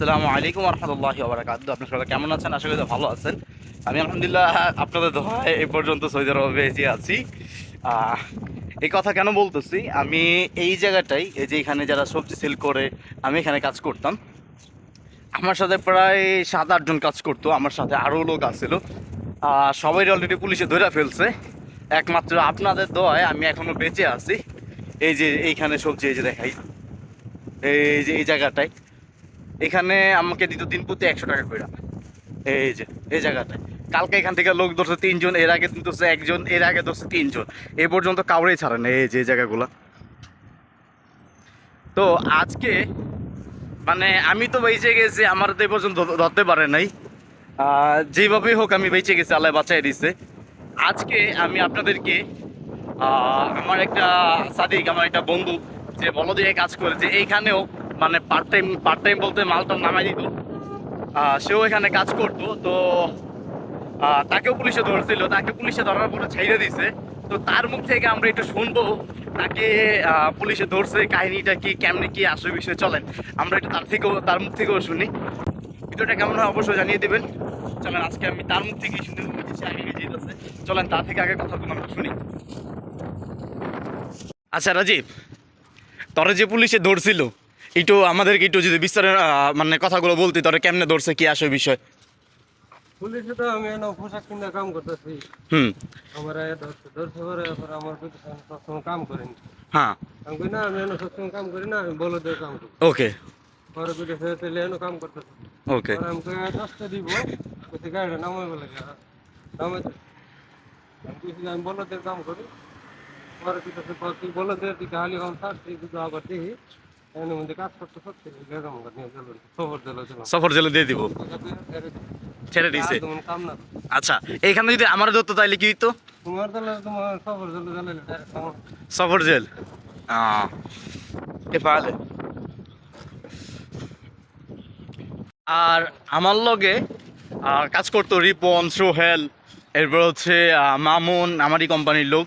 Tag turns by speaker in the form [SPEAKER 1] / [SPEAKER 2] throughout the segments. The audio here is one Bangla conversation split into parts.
[SPEAKER 1] আসসালামু আলাইকুম রহমতুল্লাহ বারাকাত আপনার সবাই কেমন আছেন? আশা করি ভালো আছেন। আমি আলহামদুলিল্লাহ আপনাদের দোয়ায় এই পর্যন্ত সৌদি আরবে বেঁচে আছি। এই কথা কেন বলতেছি? আমি এই জায়গাটাই, এই যে এখানে যারা সবজি সেল করে, আমি এখানে কাজ করতাম। আমার সাথে প্রায় সাত আটজন কাজ করতো। আমার সাথে আরও লোক আসছিল সবাই অলরেডি পুলিশে ধরে ফেলছে। একমাত্র আপনাদের দোয়ায় আমি এখনও বেঁচে আছি। এই যে এইখানে সবজি, এই যে দেখাই। এই যে এই জায়গাটায়। এখানে আমাকে দিত দিন প্রতি একশো টাকা করে এই যে, এই জায়গাটায়। কালকে এখান থেকে লোক ধরছে তিনজন, এর আগে ধরছে একজন, এর আগে ধরছে তিনজন। এ পর্যন্ত কাউরেই ছাড়ে না এই যে জায়গাগুলো। তো আজকে মানে আমি তো বেঁচে গেছি, আমার তো এ পর্যন্ত ধরতে পারে নাই। যেভাবেই হোক আমি বেঁচে গেছি, আল্লাহ বাঁচাই দিছে। আজকে আমি আপনাদেরকে আমার একটা সাদিক, আমার একটা বন্ধু, যে বলদিকে কাজ করে, যে এইখানেও মানে পার্ট টাইম পার্ট টাইম বলতে মালটা নামাই দিত। সেও এখানে কাজ করতো, তো তাকেও পুলিশে ধরছিল, তাকে পুলিশে ধরার পরে ছেড়ে দিছে। তো তার মুখ থেকে আমরা একটু শুনব, তাকে পুলিশে ধরছে, কাহিনীটা কি, কেমনে কি, আসলে বিষয়ে চলেন। আমরা একটু তার থেকেও, তার মুখ থেকেও শুনি। ভিডিওটা কেমন হয় অবশ্যই জানিয়ে দেবেন। চলেন, আজকে আমি তার মুখ থেকেই পেয়েছি আগে চলেন, তার থেকে আগে কথাগুলো আমরা শুনি। আচ্ছা রাজীব, তোরা যে পুলিশে ধরছিল একটু আমাদেরকে একটু যদি বিস্তারে মানে কথাগুলো বলতে তোরা কেমনে ধরছে কি আসে বিষয়?
[SPEAKER 2] পুলিশে তো আমি এনে পোশাক কিনে কাম করতেছি।
[SPEAKER 1] হুম।
[SPEAKER 2] আমার ধরছে পরে আমার পিছনে সবসময় কাম করিনি।
[SPEAKER 1] হ্যাঁ।
[SPEAKER 2] আমি কই না আমি সবসময় কাম করি না আমি বলে কাম করি।
[SPEAKER 1] ওকে।
[SPEAKER 2] পরে তেলে এনে কাম করতেছি।
[SPEAKER 1] ওকে।
[SPEAKER 2] আমি কই দশটা দিব। নামাই বলে নামাই আমি কইছি আমি বলে কাম করি। পরে তুই খালি থাক তুই আবার দেখি।
[SPEAKER 1] সফর জেলে দিয়ে দিব? ছেড়ে
[SPEAKER 2] না
[SPEAKER 1] আচ্ছা এইখানে যদি আমার ধরতো তাইলে কি হইতো? সফর জেল পালে আর আমার লগে কাজ করতো রিপন সোহেল এরপর হচ্ছে মামুন আমারই কোম্পানির লোক।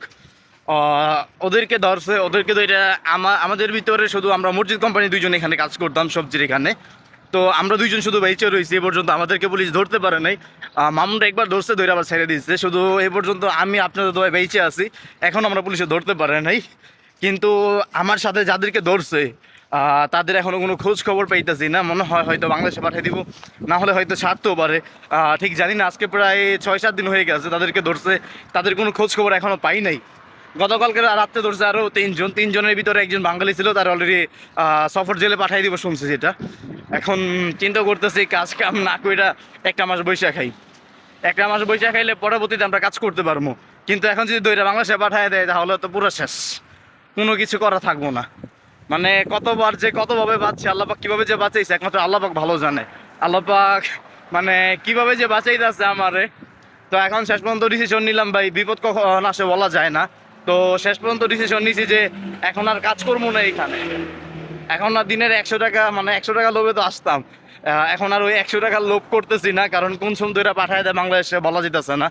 [SPEAKER 1] ওদেরকে ধরছে, ওদেরকে তো এটা আমা- আমাদের ভিতরে শুধু আমরা মসজিদ কোম্পানি দুইজন এখানে কাজ করতাম সবজির এখানে। তো আমরা দুইজন শুধু বেঁচে রয়েছি, এ পর্যন্ত আমাদেরকে পুলিশ ধরতে পারে নাই। মামুনটা একবার ধরছে, ধরে আবার ছেড়ে দিচ্ছে শুধু এ পর্যন্ত আমি আপনাদের দোয়ায় বেঁচে আছি এখন আমরা পুলিশে ধরতে পারে নাই। কিন্তু আমার সাথে যাদেরকে ধরছে তাদের এখনও কোনো খোঁজ খবর পাইতেছি না। মনে হয় হয়তো বাংলাদেশে পাঠিয়ে দিব, না হলে হয়তো ছাড়তেও পারে। ঠিক জানি না, আজকে প্রায় ছয় সাত দিন হয়ে গেছে তাদেরকে ধরছে, তাদের কোনো খোঁজ খবর এখনও পাই নাই। গতকালকে রাত্রে ধরছে আরও তিনজন। তিনজনের ভিতরে একজন বাঙালি ছিল, তার অলরেডি সফর জেলে পাঠাই দিব শুনছি যেটা এখন চিন্তা করতেছি, কাজ কাম না কইরা একটা মাস বৈশা খাই। একটা মাস বৈশা খাইলে পরবর্তীতে আমরা কাজ করতে পারব। কিন্তু এখন যদি দইটা বাংলাদেশে পাঠিয়ে দেয়, তাহলে তো পুরো শেষ। কোনো কিছু করা থাকব না। মানে কতবার যে কতভাবে বাঁচছে আল্লাপাক কীভাবে যে বাঁচাইছে, একমাত্র আল্লাপাক ভালো জানে। আল্লাপাক মানে কীভাবে যে বাঁচাইতে আছে আমারে। তো এখন শেষ পর্যন্ত ডিসিশন নিলাম ভাই, বিপদ কখন আসে বলা যায় না। তো শেষ পর্যন্ত ডিসিশন নিছি যে এখন আর কাজ করব না এখানে এখন আর দিনের একশো টাকা মানে একশো টাকা লোভে তো আসতাম। এখন আর ওই একশো টাকার লোভ করতেছি না, কারণ কোন সময় পাঠায় দেয় বাংলাদেশে বলা যেতেছে না।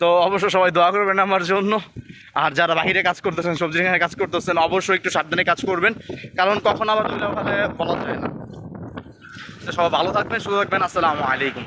[SPEAKER 1] তো অবশ্য সবাই দোয়া করবেন আমার জন্য। আর যারা বাহিরে কাজ করতেছেন, সবজি কাজ করতেছেন, অবশ্যই একটু সাবধানে কাজ করবেন। কারণ কখন আবার ওখানে বলা যায় না। সবাই ভালো থাকবেন, সুস্থ থাকবেন। আসসালামু আলাইকুম।